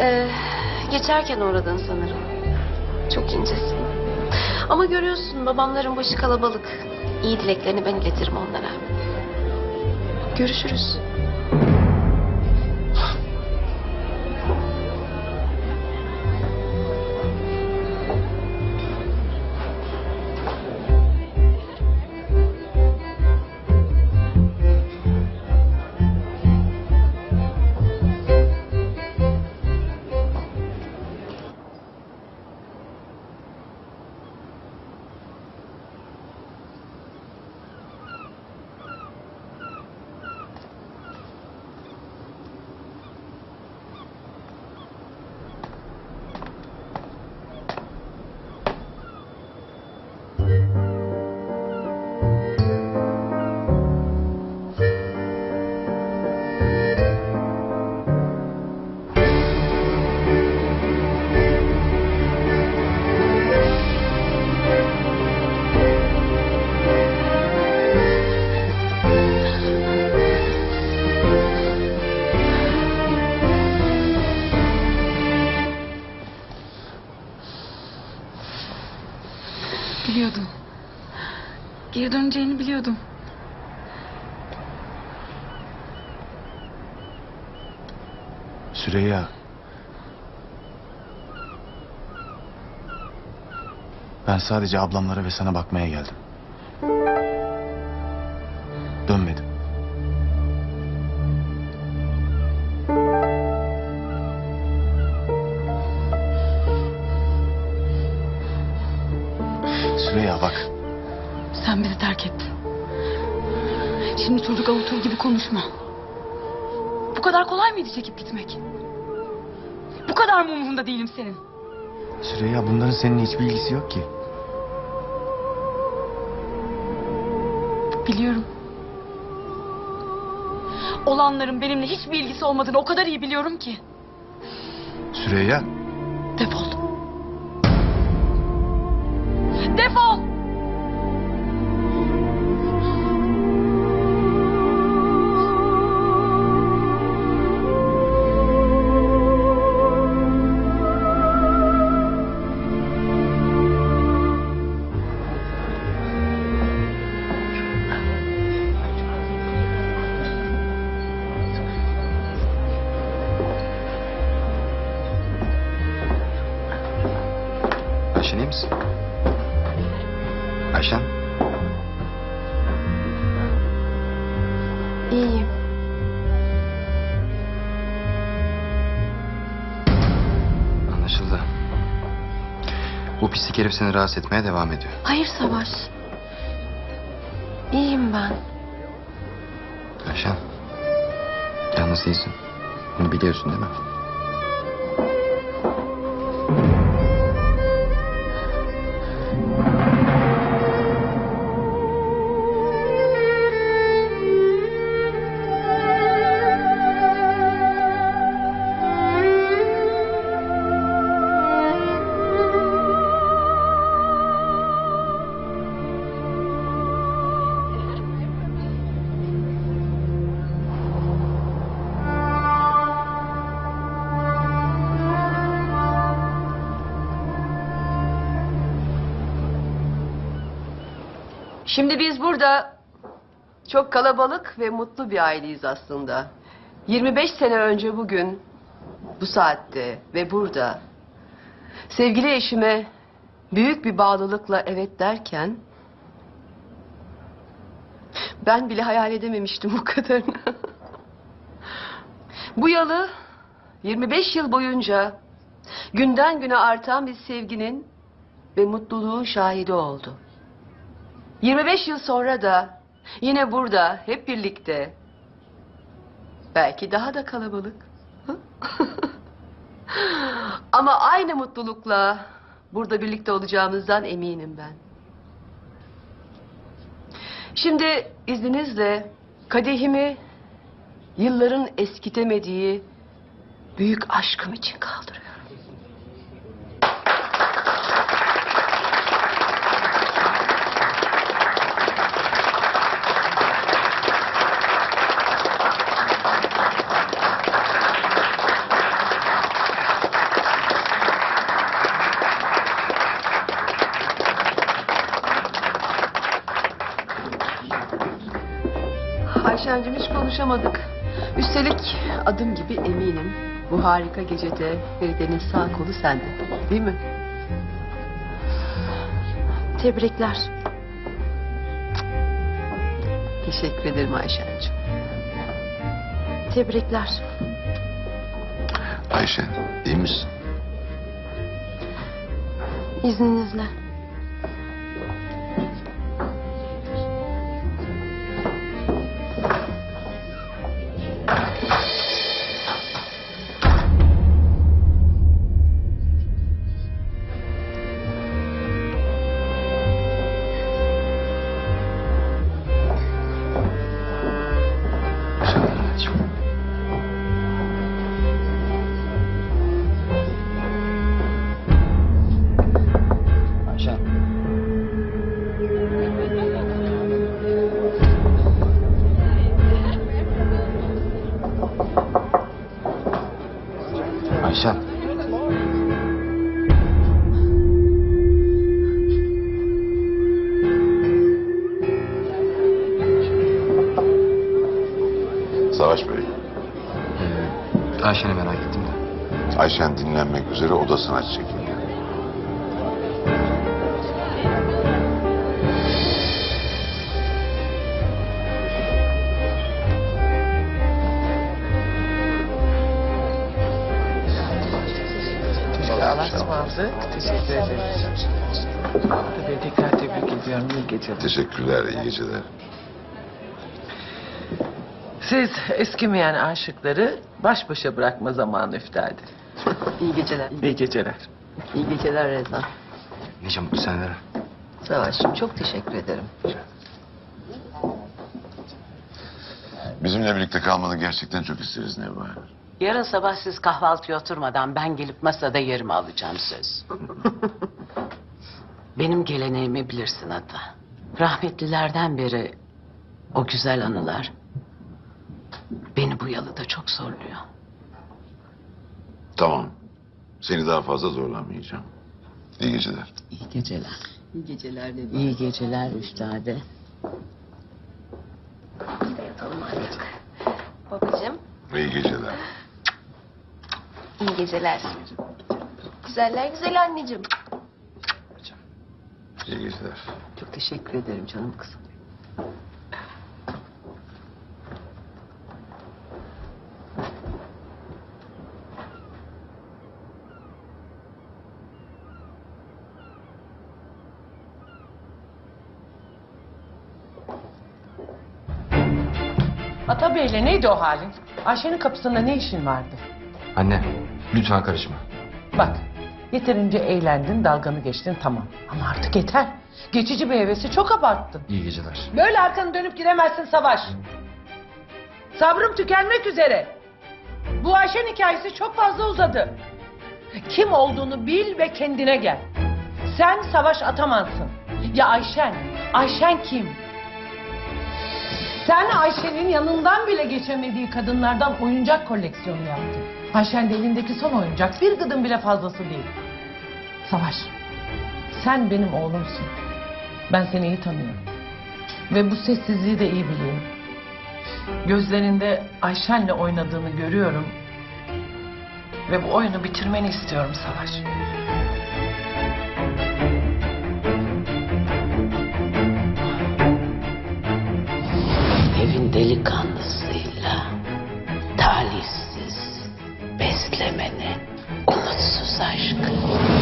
Ee, geçerken uğradın sanırım. Çok incesin. Ama görüyorsun babamların başı kalabalık. İyi dileklerini ben iletirim onlara. Görüşürüz. Süreyya. Ben sadece ablamlara ve sana bakmaya geldim. Dönmedim. Süreyya bak. Sen bizi terk ettin. Şimdi çocuk avutur gibi konuşma. Bu kadar kolay mıydı çekip gitmek? Bu kadar mı umurunda değilim senin? Süreyya bunların seninle hiçbir ilgisi yok ki. Biliyorum. Olanların benimle hiçbir ilgisi olmadığını o kadar iyi biliyorum ki. Süreyya. Defol! İyiyim. Anlaşıldı. Bu pislik herif seni rahatsız etmeye devam ediyor. Hayır Savaş. İyiyim ben. Ayşen. Yalnız değilsin. Bunu biliyorsun değil mi? Şimdi biz burada çok kalabalık ve mutlu bir aileyiz aslında. 25 sene önce bugün bu saatte ve burada sevgili eşime büyük bir bağlılıkla evet derken ben bile hayal edememiştim bu kadarını. bu yalı 25 yıl boyunca günden güne artan bir sevginin ve mutluluğun şahidi oldu. 25 yıl sonra da yine burada hep birlikte belki daha da kalabalık. Ama aynı mutlulukla burada birlikte olacağımızdan eminim ben. Şimdi izninizle kadehimi yılların eskitemediği büyük aşkım için kaldırıyorum. Ayşen'cim hiç konuşamadık. Üstelik adım gibi eminim. Bu harika gecede Feride'nin sağ kolu sende. Değil mi? Tebrikler. Teşekkür ederim Ayşen'cim. Tebrikler. Ayşen iyi misin? İzninizle. Ayşen. Savaş Bey, Ee, Ayşen'i merak ettim de. Ayşen dinlenmek üzere odasına çekildi. Anlaşmazdık. Teşekkür ederim. Tabii tekrar tebrik ediyorum. İyi geceler. Teşekkürler, iyi geceler. Siz eskimeyen aşıkları baş başa bırakma zamanı üftade. İyi geceler. İyi geceler. İyi geceler Rezan. Nice mutlu senelere. Savaş'cığım çok teşekkür ederim. Bizimle birlikte kalmanı gerçekten çok isteriz Nevba. Yarın sabah siz kahvaltıya oturmadan ben gelip masada yerimi alacağım söz. Benim geleneğimi bilirsin hatta. Rahmetlilerden beri o güzel anılar beni bu yalıda çok zorluyor. Tamam, seni daha fazla zorlamayacağım. İyi geceler. İyi geceler. İyi geceler Nedim. İyi geceler üstade. Yatalım artık. Babacığım İyi geceler. İyi geceler. Güzeller güzel anneciğim. İyi geceler. Çok teşekkür ederim canım kızım. Atabey'le neydi o halin? Ayşe'nin kapısında ne işin vardı? Anne lütfen karışma. Bak yeterince eğlendin dalganı geçtin tamam. Ama artık yeter. Geçici bir hevesi çok abarttın. İyi geceler. Böyle arkanı dönüp giremezsin Savaş. Sabrım tükenmek üzere. Bu Ayşen hikayesi çok fazla uzadı. Kim olduğunu bil ve kendine gel. Sen savaş atamazsın. Ya Ayşen? Ayşen kim? Sen Ayşe'nin yanından bile geçemediği kadınlardan oyuncak koleksiyonu yaptın. Ayşen de elindeki son oyuncak bir gıdım bile fazlası değil. Savaş, sen benim oğlumsun. Ben seni iyi tanıyorum. Ve bu sessizliği de iyi biliyorum. Gözlerinde Ayşen'le oynadığını görüyorum. Ve bu oyunu bitirmeni istiyorum Savaş. Evin delikanlısıyla beslemeni, umutsuz aşk.